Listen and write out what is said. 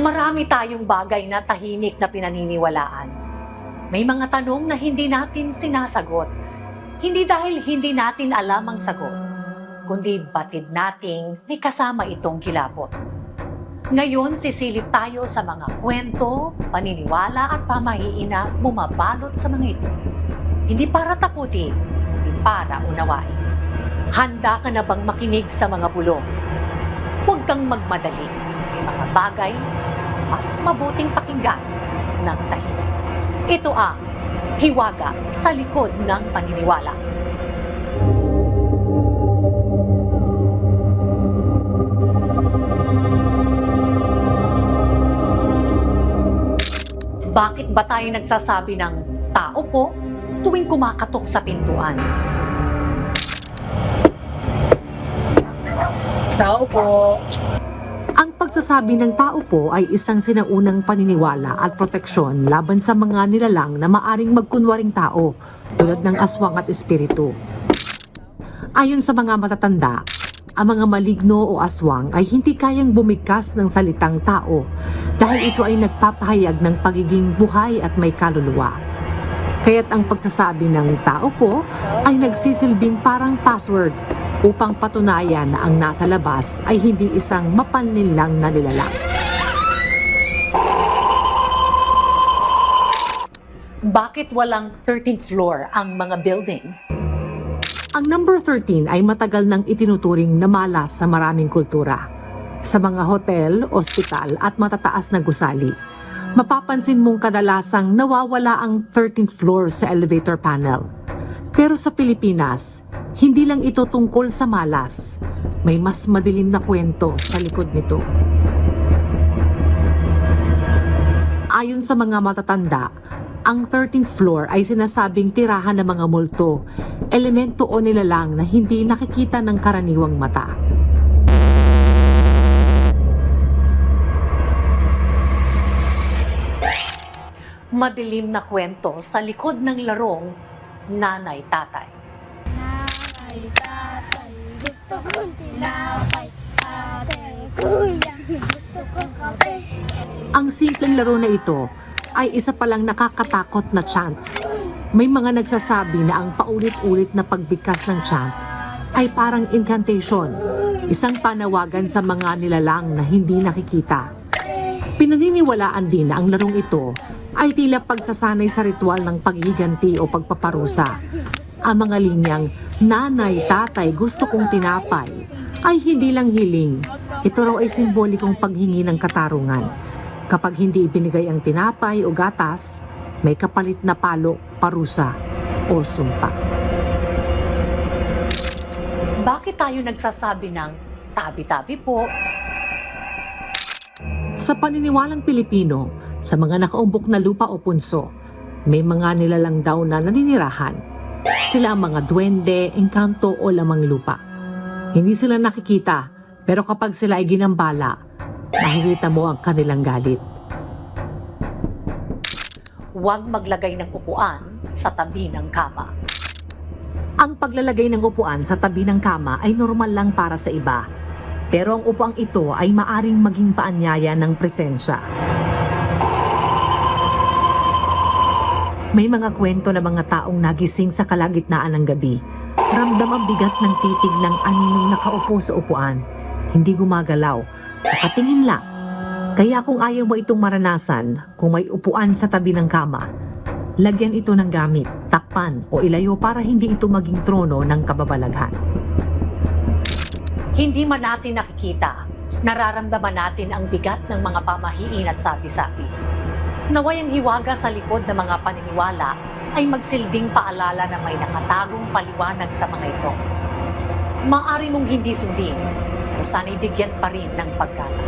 Marami tayong bagay na tahimik na pinaniniwalaan. May mga tanong na hindi natin sinasagot. Hindi dahil hindi natin alam ang sagot, kundi batid nating may kasama itong kilabot. Ngayon, sisilip tayo sa mga kwento, paniniwala at pamahiin na bumabalot sa mga ito. Hindi para takutin, hindi para unawain. Handa ka na bang makinig sa mga bulong? Huwag kang magmadali. May mga bagay mas mabuting pakinggan ng tahimik. Ito ang hiwaga sa likod ng paniniwala. Bakit ba tayo nagsasabi ng tao po tuwing kumakatok sa pintuan? Tao po. Pagsasabi ng tao po ay isang sinaunang paniniwala at proteksyon laban sa mga nilalang na maaring magkunwaring tao tulad ng aswang at espiritu. Ayon sa mga matatanda, ang mga maligno o aswang ay hindi kayang bumigkas ng salitang tao dahil ito ay nagpapahayag ng pagiging buhay at may kaluluwa. Kaya't ang pagsasabi ng tao po ay nagsisilbing parang password upang patunayan na ang nasa labas ay hindi isang mapanlin lang na nilalang. Bakit walang 13th floor ang mga building? Ang number 13 ay matagal nang itinuturing na malas sa maraming kultura. Sa mga hotel, ospital at matataas na gusali, mapapansin mong kadalasang nawawala ang 13th floor sa elevator panel. Pero sa Pilipinas, hindi lang ito tungkol sa malas. May mas madilim na kwento sa likod nito. Ayon sa mga matatanda, ang 13th floor ay sinasabing tirahan ng mga multo, elemento o nilalang na hindi nakikita ng karaniwang mata. Madilim na kwento sa likod ng larong nanay-tatay. Nanay, tatay, gusto kong tinapay. Ate, kuya, gusto kong kape. Ang simpleng laro na ito ay isa palang nakakatakot na chant. May mga nagsasabi na ang paulit-ulit na pagbigkas ng chant ay parang incantation, isang panawagan sa mga nilalang na hindi nakikita. Pinaniniwalaan din na ang larong ito ay tila pagsasanay sa ritual ng paghiganti o pagpaparusa. Ang mga linyang, Nanay, Tatay, gusto kong tinapay, ay hindi lang hiling. Ito raw ay simbolikong paghingi ng katarungan. Kapag hindi ibinigay ang tinapay o gatas, may kapalit na palo, parusa o sumpa. Bakit tayo nagsasabi ng tabi-tabi po? Sa paniniwalang Pilipino, sa mga nakaumbok na lupa o punso, may mga nilalang daw na naninirahan. Sila ang mga duwende, engkanto o lamang lupa. Hindi sila nakikita, pero kapag sila ay ginambala, makikita mo ang kanilang galit. Huwag maglagay ng upuan sa tabi ng kama. Ang paglalagay ng upuan sa tabi ng kama ay normal lang para sa iba. Pero ang upuang ito ay maaring maging paanyaya ng presensya. May mga kwento na mga taong nagising sa kalagitnaan ng gabi. Ramdam ang bigat ng titig ng aninong nakaupo sa upuan. Hindi gumagalaw. Nakatingin lang. Kaya kung ayaw mo itong maranasan, kung may upuan sa tabi ng kama, lagyan ito ng gamit, takpan o ilayo para hindi ito maging trono ng kababalaghan. Hindi man natin nakikita, nararamdaman natin ang bigat ng mga pamahiin at sabi-sabi. Naway ang hiwaga sa likod ng mga paniniwala ay magsilbing paalala na may nakatagong paliwanag sa mga ito. Maari mong hindi sundin o sana'y bigyan pa rin ng paggalang.